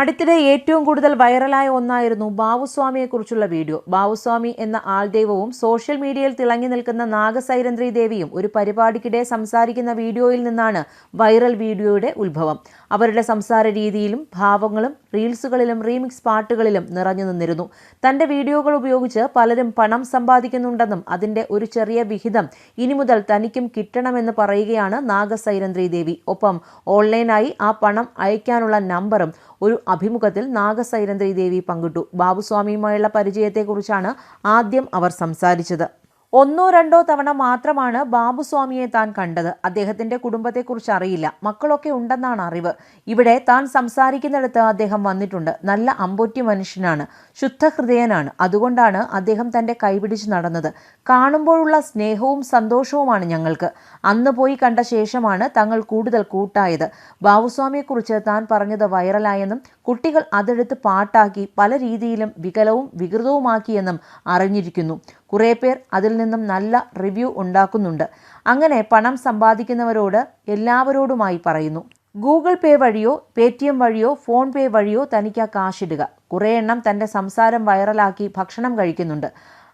അടുത്തിടെ ഏറ്റവും കൂടുതൽ വൈറലായ ഒന്നായിരുന്നു ബാവുസ്വാമിയെക്കുറിച്ചുള്ള വീഡിയോ. ബാവുസ്വാമി എന്ന ആൾദൈവവും സോഷ്യൽ മീഡിയയിൽ തിളങ്ങി നിൽക്കുന്ന നാഗസൈരന്ദ്രി ദേവിയും ഒരു പരിപാടിക്കിടെ സംസാരിക്കുന്ന വീഡിയോയിൽ നിന്നാണ് വൈറൽ വീഡിയോയുടെ ഉത്ഭവം. അവരുടെ സംസാര രീതിയിലും ഭാവങ്ങളും റീൽസുകളിലും റീമിക്സ് പാട്ടുകളിലും നിറഞ്ഞു നിന്നിരുന്നു. തന്റെ വീഡിയോകൾ ഉപയോഗിച്ച് പലരും പണം സമ്പാദിക്കുന്നുണ്ടെന്നും അതിന്റെ ഒരു ചെറിയ വിഹിതം ഇനി മുതൽ തനിക്കും കിട്ടണമെന്ന് പറയുകയാണ് നാഗസൈരന്ദ്രി ദേവി. ഒപ്പം ഓൺലൈനായി ആ പണം അയക്കാനുള്ള നമ്പറും ഒരു അഭിമുഖത്തിൽ നാഗസൈരന്ദ്രി ദേവി പങ്കിട്ടു. ബാബുസ്വാമിയുമായുള്ള പരിചയത്തെക്കുറിച്ചാണ് ആദ്യം അവർ സംസാരിച്ചത്. ഒന്നോ രണ്ടോ തവണ മാത്രമാണ് ബാബുസ്വാമിയെ താൻ കണ്ടത്. അദ്ദേഹത്തിന്റെ കുടുംബത്തെക്കുറിച്ച് അറിയില്ല. മക്കളൊക്കെ ഉണ്ടെന്നാണ് അറിവ്. ഇവിടെ താൻ സംസാരിക്കുന്നിടത്ത് അദ്ദേഹം വന്നിട്ടുണ്ട്. നല്ല അമ്പൊറ്റി മനുഷ്യനാണ്. ശുദ്ധഹൃദയനാണ്. അതുകൊണ്ടാണ് അദ്ദേഹം തന്റെ കൈപിടിച്ച് നടന്നത്. കാണുമ്പോഴുള്ള സ്നേഹവും സന്തോഷവുമാണ് ഞങ്ങൾക്ക്. അന്ന് പോയി കണ്ട ശേഷമാണ് തങ്ങൾ കൂടുതൽ കൂട്ടായത്. ബാബുസ്വാമിയെക്കുറിച്ച് താൻ പറഞ്ഞത് വൈറലായെന്നും കുട്ടികൾ അതെടുത്ത് പാട്ടാക്കി പല രീതിയിലും വികലവും വികൃതവുമാക്കിയെന്നും അറിഞ്ഞിരിക്കുന്നു. കുറേ പേർ അതിൽ നിന്നും നല്ല റിവ്യൂ ഉണ്ടാക്കുന്നുണ്ട്. അങ്ങനെ പണം സമ്പാദിക്കുന്നവരോട് എല്ലാവരോടുമായി പറയുന്നു. ഗൂഗിൾ പേ വഴിയോ പേ ടി എം വഴിയോ ഫോൺ പേ വഴിയോ തനിക്ക് ആ കാശിടുക കുറേ എണ്ണം തന്റെ സംസാരം വൈറലാക്കി ഭക്ഷണം കഴിക്കുന്നുണ്ട്.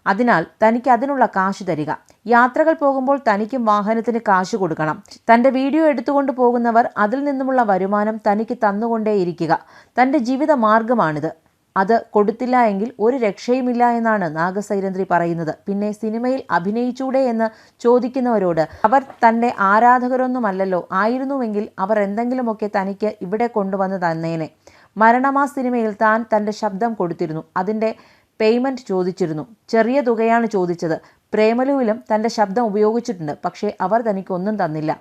അതിനാൽ തനിക്ക് അതിനുള്ള കാശ് തരിക. യാത്രകൾ പോകുമ്പോൾ തനിക്കും വാഹനത്തിന് കാശ് കൊടുക്കണം. തന്റെ വീഡിയോ എടുത്തുകൊണ്ട് പോകുന്നവർ അതിൽ നിന്നുമുള്ള വരുമാനം തനിക്ക് തന്നുകൊണ്ടേയിരിക്കുക. തന്റെ ജീവിത മാർഗമാണിത് അത് കൊടുത്തില്ല എങ്കിൽ ഒരു രക്ഷയുമില്ല എന്നാണ് നാഗസൈരന്ത്രി പറയുന്നത്. പിന്നെ സിനിമയിൽ അഭിനയിച്ചൂടെ എന്ന് ചോദിക്കുന്നവരോട് അവർ തന്റെ ആരാധകരൊന്നുമല്ലല്ലോ ആയിരുന്നുവെങ്കിൽ അവർ എന്തെങ്കിലുമൊക്കെ തനിക്ക് ഇവിടെ കൊണ്ടുവന്ന് തന്നേനെ. മരണമാ സിനിമയിൽ താൻ തന്റെ ശബ്ദം കൊടുത്തിരുന്നു. അതിന്റെ പേയ്മെന്റ് ചോദിച്ചിരുന്നു. ചെറിയ തുകയാണ് ചോദിച്ചത്. പ്രേമലുവിലും തന്റെ ശബ്ദം ഉപയോഗിച്ചിട്ടുണ്ട്. പക്ഷേ അവർ തനിക്കൊന്നും തന്നില്ല.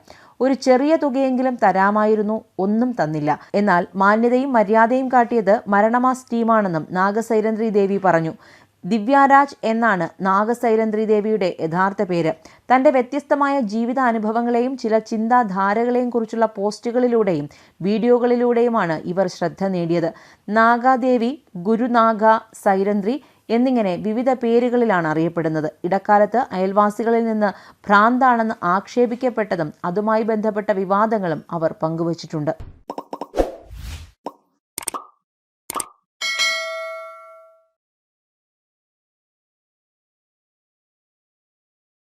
ഒരു ചെറിയ തുകയെങ്കിലും തരാമായിരുന്നു. ഒന്നും തന്നില്ല. എന്നാൽ മാന്യതയും മര്യാദയും കാട്ടിയത് മരണമാസ് ടീമാണെന്നും നാഗസൈരന്ദ്രി ദേവി പറഞ്ഞു. ദിവ്യാരാജ് എന്നാണ് നാഗസൈലന്ദ്രി ദേവിയുടെ യഥാർത്ഥ പേര്. തന്റെ വ്യത്യസ്തമായ ജീവിത അനുഭവങ്ങളെയും ചില ചിന്താധാരകളെയും കുറിച്ചുള്ള പോസ്റ്റുകളിലൂടെയും വീഡിയോകളിലൂടെയുമാണ് ഇവർ ശ്രദ്ധ നേടിയത്. നാഗാദേവി ഗുരുനാഗ സൈരന്ത്രി എന്നിങ്ങനെ വിവിധ പേരുകളിലാണ് അറിയപ്പെടുന്നത്. ഇടക്കാലത്ത് അയൽവാസികളിൽ നിന്ന് ഭ്രാന്താണെന്ന് ആക്ഷേപിക്കപ്പെട്ടതും അതുമായി ബന്ധപ്പെട്ട വിവാദങ്ങളും അവർ പങ്കുവച്ചിട്ടുണ്ട്.